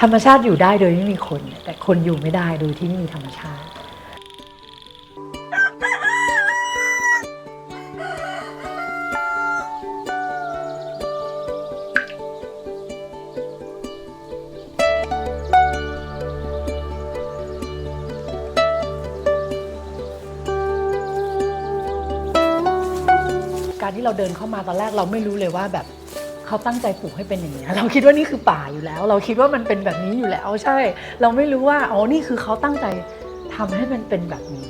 ธรรมชาติอยู่ได้โดยไม่มีคน แต่คนอยู่ไม่ได้โดยที่ไม่มีธรรมชาติ การที่เราเดินเข้ามาตอนแรกเราไม่รู้เลยว่าแบบ เขาตั้งใจปลูกให้เป็นอย่างนี้เราคิดว่านี่คือป่าอยู่แล้ว เราคิดว่ามันเป็นแบบนี้อยู่แล้วใช่ เราไม่รู้ว่าอ๋อนี่คือเขาตั้งใจทำให้มันเป็นแบบนี้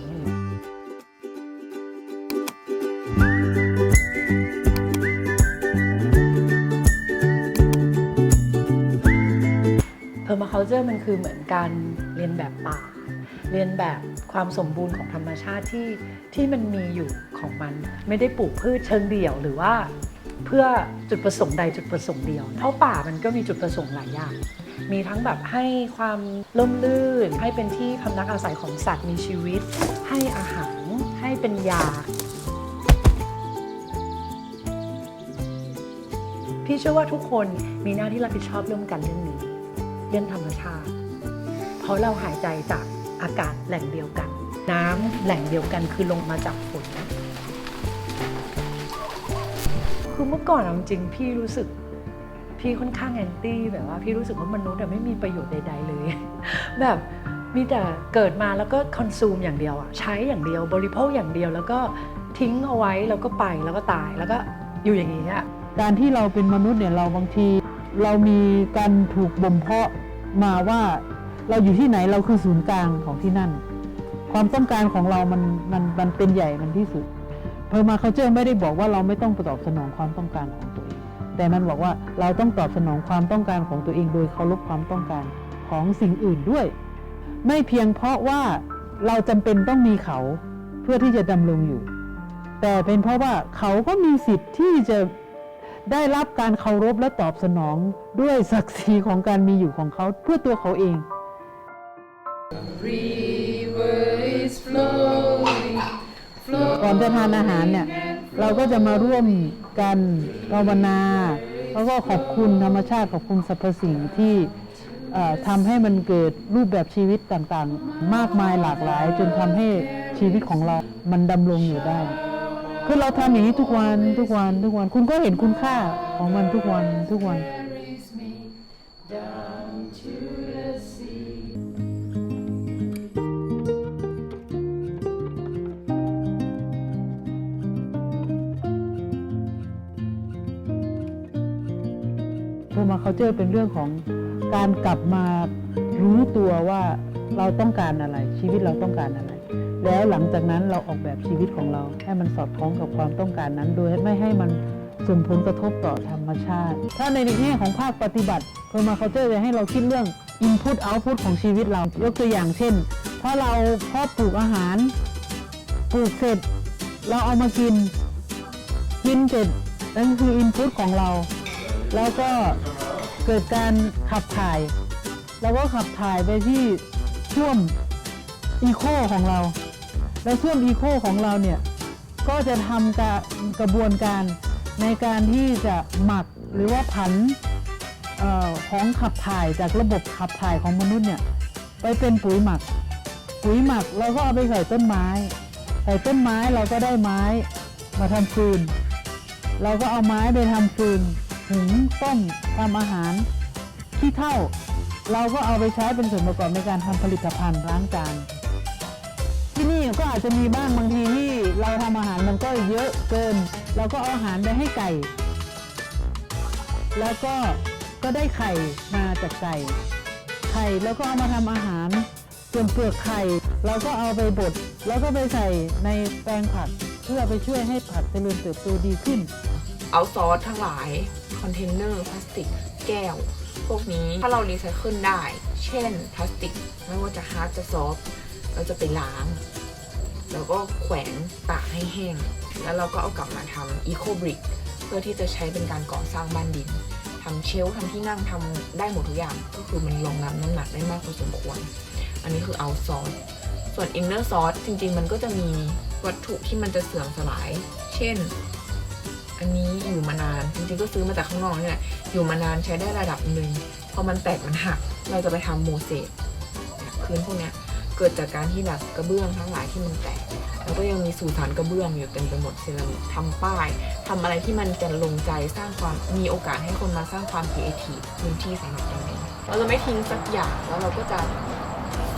เพอร์มาเคาเจอร์มันคือเหมือนการเรียนแบบป่า เรียนแบบความสมบูรณ์ของธรรมชาติที่ที่มันมีอยู่ของมัน ไม่ได้ปลูกพืชเชิงเดี่ยวหรือว่า เพื่อจุดประสงค์ใดจุดประสงค์เดียว เพราะป่ามันก็มีจุดประสงค์หลายอย่าง มีทั้งแบบให้ความร่มรื่น ให้เป็นที่พำนักอาศัยของสัตว์มีชีวิต ให้อาหาร ให้เป็นยา พี่เชื่อว่าทุกคนมีหน้าที่รับผิดชอบร่วมกันเรื่องนี้ เรื่องธรรมชาติ เพราะเราหายใจจากอากาศแหล่งเดียวกัน น้ำแหล่งเดียวกันคือลงมาจากฝน คือเมื่อก่อนเอาจริงพี่รู้สึกพี่ค่อนข้างแอนตี้แบบว่าพี่รู้สึกว่ามนุษย์ไม่มีประโยชน์ใด ๆ เลย แบบมีแต่เกิดมาแล้วก็คอนซูมอย่างเดียวอะใช้อย่างเดียวบริโภคอย่างเดียวแล้วก็ทิ้งเอาไว้แล้วก็ไปแล้วก็ตายแล้วก็อยู่อย่างนี้อะการที่เราเป็นมนุษย์เนี่ยเราบางที เรามีการถูกบ่มเพาะมาว่าเราอยู่ที่ไหนเราคือศูนย์กลางของที่นั่น ความต้องการของเรามันมันมันเป็นใหญ่มันที่สุด เพอร์มาเคาเจอร์ไม่ได้บอกว่าเราไม่ต้องตอบสนองความต้องการของตัวเอง แต่มันบอกว่าเราต้องตอบสนองความต้องการของตัวเอง โดยเคารพความต้องการของสิ่งอื่นด้วย ไม่เพียงเพราะว่าเราจำเป็นต้องมีเขาเพื่อที่จะดำรงอยู่ แต่เป็นเพราะว่าเขาก็มีสิทธิ์ที่จะได้รับการเคารพและตอบสนองด้วยศักดิ์ศรีของการมีอยู่ของเขาเพื่อตัวเขาเอง ก่อนจะทานอาหารเนี่ย เราก็จะมาร่วมกันภาวนา แล้วก็ขอบคุณธรรมชาติขอบคุณสรรพสิ่งที่ทำให้มันเกิดรูปแบบชีวิตต่างๆ มากมายหลากหลาย จนทำให้ชีวิตของเรา มันดำรงอยู่ได้ คือเราทำอย่างนี้ทุกวันทุกวันทุกวัน คุณก็เห็นคุณค่าของมันทุกวันทุกวัน เขาเจอเป็นเรื่องของการกลับมารู้ตัวว่าเราต้องการอะไร ชีวิตเราต้องการอะไร แล้วหลังจากนั้นเราออกแบบชีวิตของเรา ให้มันสอดคล้องกับความต้องการนั้น โดยไม่ให้มันส่งผลกระทบต่อธรรมชาติ ถ้าในแง่ของภาคปฏิบัติโทมาเขาเจอจะให้เราคิดเรื่อง Input Output ของชีวิตเรา ยกตัวอย่างเช่น ถ้าเราเพาะปลูกอาหาร ปลูกเสร็จ เราเอามากิน กินเสร็จนั่นคืออินพุตของเรา แล้วก็ เกิดการขับถ่าย แล้วก็ขับถ่ายไปที่ช่วมอีโคของเรา แล้วช่วมอีโคของเราเนี่ยก็จะทำกระกระบวนการในการที่จะหมักหรือว่าผันออของขับถ่ายจากระบบขับถ่ายของมนุษย์เนี่ยไปเป็นปุ๋ยหมัก ปุ๋ยหมักเราก็เอาไปใส่ต้นไม้ ใส่ต้นไม้เราก็ได้ไม้มาทำฟืน เราก็เอาไม้ไปทำฟืน หุงต้มทำอาหารขี้เถ้าเราก็เอาไปใช้เป็นส่วนประกอบในการทำผลิตภัณฑ์ล้างจานที่นี่ก็อาจจะมีบ้างบางทีที่เราทำอาหารมันก็เยอะเกิน เราก็เอาอาหารไปให้ไก่ แล้วก็ก็ได้ไข่มาจากไก่ ไข่แล้วก็เอามาทำอาหารส่วนเปลือกไข่เราก็เอาไปบดแล้วก็ไปใส่ในแปลงผักเพื่อไปช่วยให้ผักเจริญเติบโตดีขึ้น เอาซอสทั้งหลาย คอนเทนเนอร์พลาสติก แก้ว พวกนี้ถ้าเรารีไซเคิลได้ เช่นพลาสติก ไม่ว่าจะฮาร์ดจะซอฟเราจะไปล้าง แล้วก็แขวนตากให้แห้ง แล้วเราก็เอากลับมาทำอีโคบริกเพื่อที่จะใช้เป็นการก่อสร้างบ้านดินทำเชลทำที่นั่งทำได้หมดทุกอย่าง ก็คือมันรองรับน้ำหนักได้มากพอสมควร อันนี้คือเอาซอสส่วนอินเนอร์ซอสจริงๆ มันก็จะมีวัตถุที่มันจะเสื่อมสลาย เช่น อันนี้อยู่มานานจริงๆก็ซื้อมาจากข้างนอกนี่แหละอยู่มานานใช้ได้ระดับหนึ่งพอมันแตกมันหัก เราจะไปทำโมเสสพื้นพวกนี้เกิดจากการที่แบบกระเบื้องทั้งหลายที่มันแตกแล้วก็ยังมีสุสานกระเบื้องอยู่เต็มไปหมดเซรามิกทำป้ายทำอะไรที่มันจะลงใจสร้างความมีโอกาสให้คนมาสร้างความครีเอทีพื้นที่สำหรับตรงนี้เราจะไม่ทิ้งสักอย่างแล้วเราก็จะ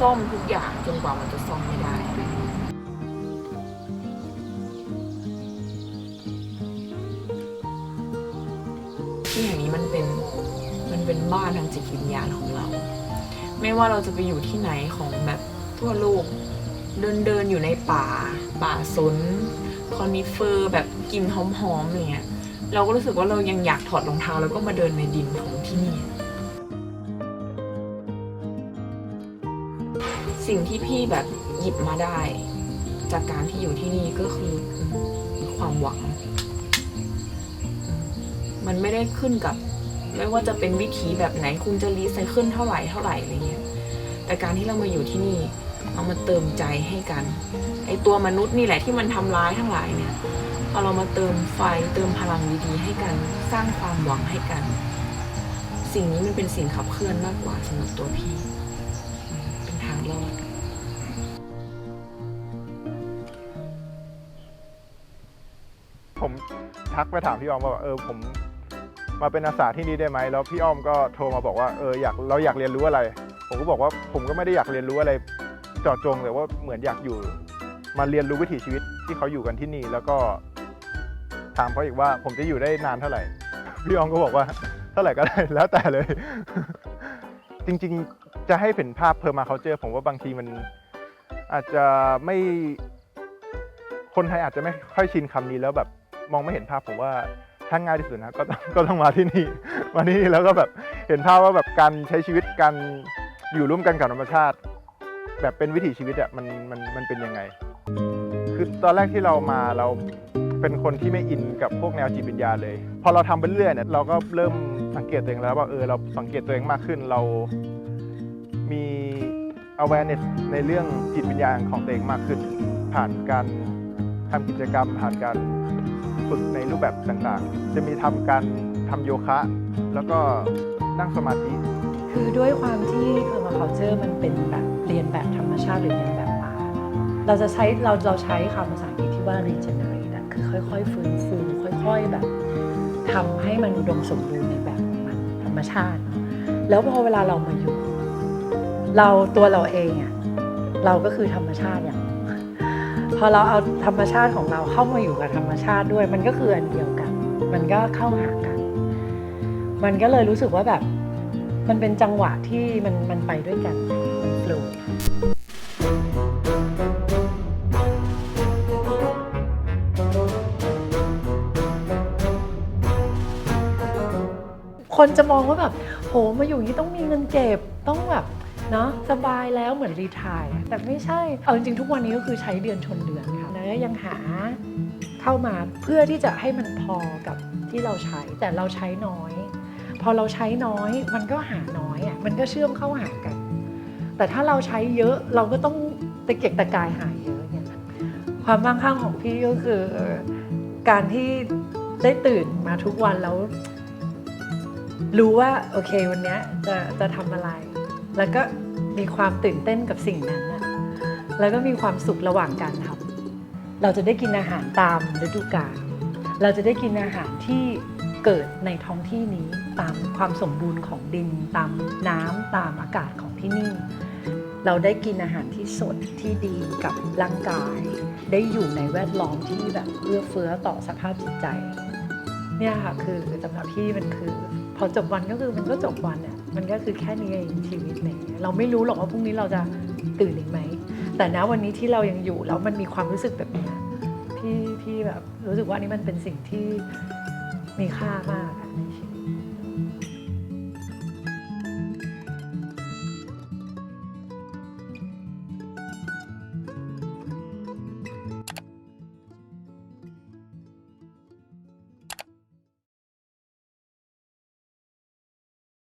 ซ่อมทุกอย่างจนกว่ามันจะซ่อมไม่ได้ เป็นบ้านทางจิตวิญญาณของเรา ไม่ว่าเราจะไปอยู่ที่ไหนของแบบทั่วโลก เดินเดินอยู่ในป่า ป่าสนคอนิเฟอร์แบบกลิ่นหอมๆอะไรเงี้ยเราก็รู้สึกว่าเรายังอยากถอดรองเท้าแล้วก็มาเดินในดินของที่นี่ สิ่งที่พี่แบบหยิบมาได้ จากการที่อยู่ที่นี่ก็คือความหวัง มันไม่ได้ขึ้นกับ ไม่ว่าจะเป็นวิถีแบบไหนคุณจะรีไซเคิลเท่าไหร่เท่าไหร่อะไรเงี้ยแต่การที่เรามาอยู่ที่นี่เรามาเติมใจให้กันไอตัวมนุษย์นี่แหละที่มันทำร้ายทั้งหลายเนี่ยพอเรามาเติมไฟเติมพลังดีๆให้กัน สร้างความหวังให้กัน สิ่งนี้มันเป็นสิ่งขับเคลื่อนมากกว่าสำหรับตัวพี่ เป็นทางรอดผมทักไปถามพี่ออมว่าเออผม มาเป็นอาสาที่นี่ได้ไหมแล้วพี่อ้อมก็โทรมาบอกว่าเอออยากเราอยากเรียนรู้อะไร ผมก็บอกว่าผมก็ไม่ได้อยากเรียนรู้อะไรเจาะจงแต่ว่าเหมือนอยากอยู่ มาเรียนรู้วิถีชีวิตที่เขาอยู่กันที่นี่ แล้วก็ ถามเขาอีกว่าผมจะอยู่ได้นานเท่าไหร่ พี่อ้อมก็บอกว่าเท่าไหร่ก็ได้แล้วแต่เลย จริงๆจะให้เห็นภาพเพอร์มาเขาเจอผมว่าบางทีมันอาจจะไม่คนไทยอาจจะไม่ค่อยชินคำนี้แล้วแบบมองไม่เห็นภาพผมว่า ถ้าง่ายที่สุดนะก็ต้องก็ต้องมาที่นี่ มาที่นี่แล้วก็แบบเห็นภาพว่าแบบการใช้ชีวิตการอยู่ร่วมกันกับธรรมชาติ แบบเป็นวิถีชีวิตอะมันมันมันเป็นยังไง คือตอนแรกที่เรามาเราเป็นคนที่ไม่อินกับพวกแนวจิตวิญญาณเลย พอเราทำไปเรื่อยเนี่ยเราก็เริ่มสังเกตตัวเองแล้วว่าเออเราสังเกตตัวเองมากขึ้นเรามี awareness ในเรื่องจิตวิญญาณของตัวเองมากขึ้น ผ่านการทำกิจกรรมผ่านการ ฝึกในรูปแบบต่างๆ จะมีทำการทำโยคะ แล้วก็นั่งสมาธิ คือด้วยความที่ permaculture มันเป็นแบบเรียนแบบธรรมชาติหรือเรียนแบบป่า เราจะใช้เราเราใช้คำภาษาอังกฤษที่ว่า regenerate อะคือค่อยๆ ฟื้นฟูค่อยๆแบบทำให้มันอุดมสมบูรณ์ในแบบของมันธรรมชาติ แล้วพอเวลาเรามาอยู่ เราตัวเราเองอะเราก็คือธรรมชาติอย่าง พอเราเอาธรรมชาติของเราเข้ามาอยู่กับธรรมชาติด้วย มันก็คืออันเดียวกัน มันก็เข้าหากัน มันก็เลยรู้สึกว่าแบบ มันเป็นจังหวะที่มันมันไปด้วยกันมันฟล์คนจะมองว่าแบบ โหมาอยู่นี้ต้องมีเงินเก็บต้องแบบ เนาะสบายแล้วเหมือนรีทายแต่ไม่ใช่ เอาจริงๆ ทุกวันนี้ก็คือใช้เดือนชนเดือนค่ะแล้วยังหาเข้ามาเพื่อที่จะให้มันพอกับที่เราใช้แต่เราใช้น้อย พอเราใช้น้อยมันก็หาน้อยอะมันก็เชื่อมเข้าหากัน แต่ถ้าเราใช้เยอะเราก็ต้องตะเกียกตะกายหาเยอะเนี่ยความมั่งคั่งของพี่ก็คือ การที่ได้ตื่นมาทุกวันแล้ว รู้ว่าโอเควันนี้จะจะทำอะไร แล้วก็มีความตื่นเต้นกับสิ่งนั้นอะแล้วก็มีความสุขระหว่างการทำเราจะได้กินอาหารตามฤดูกาลเราจะได้กินอาหารที่เกิดในท้องที่นี้ตามความสมบูรณ์ของดินตามน้ำตามอากาศของที่นี่ เราได้กินอาหารที่สดที่ดีกับร่างกาย ได้อยู่ในแวดล้อมที่แบบเอื้อเฟื้อต่อสภาพจิตใจ เนี่ยค่ะคือสำหรับพี่มันคือ พอจบวันก็คือมันก็จบวันอะ มันก็คือแค่นี้เองชีวิตเนี่ยเราไม่รู้หรอกว่าพรุ่งนี้เราจะตื่นอีกไหม แต่ณวันนี้ที่เรายังอยู่แล้วมันมีความรู้สึกแบบนี้ยพี่พี่แบบรู้สึกว่านี่มันเป็นสิ่งที่มีค่ามาก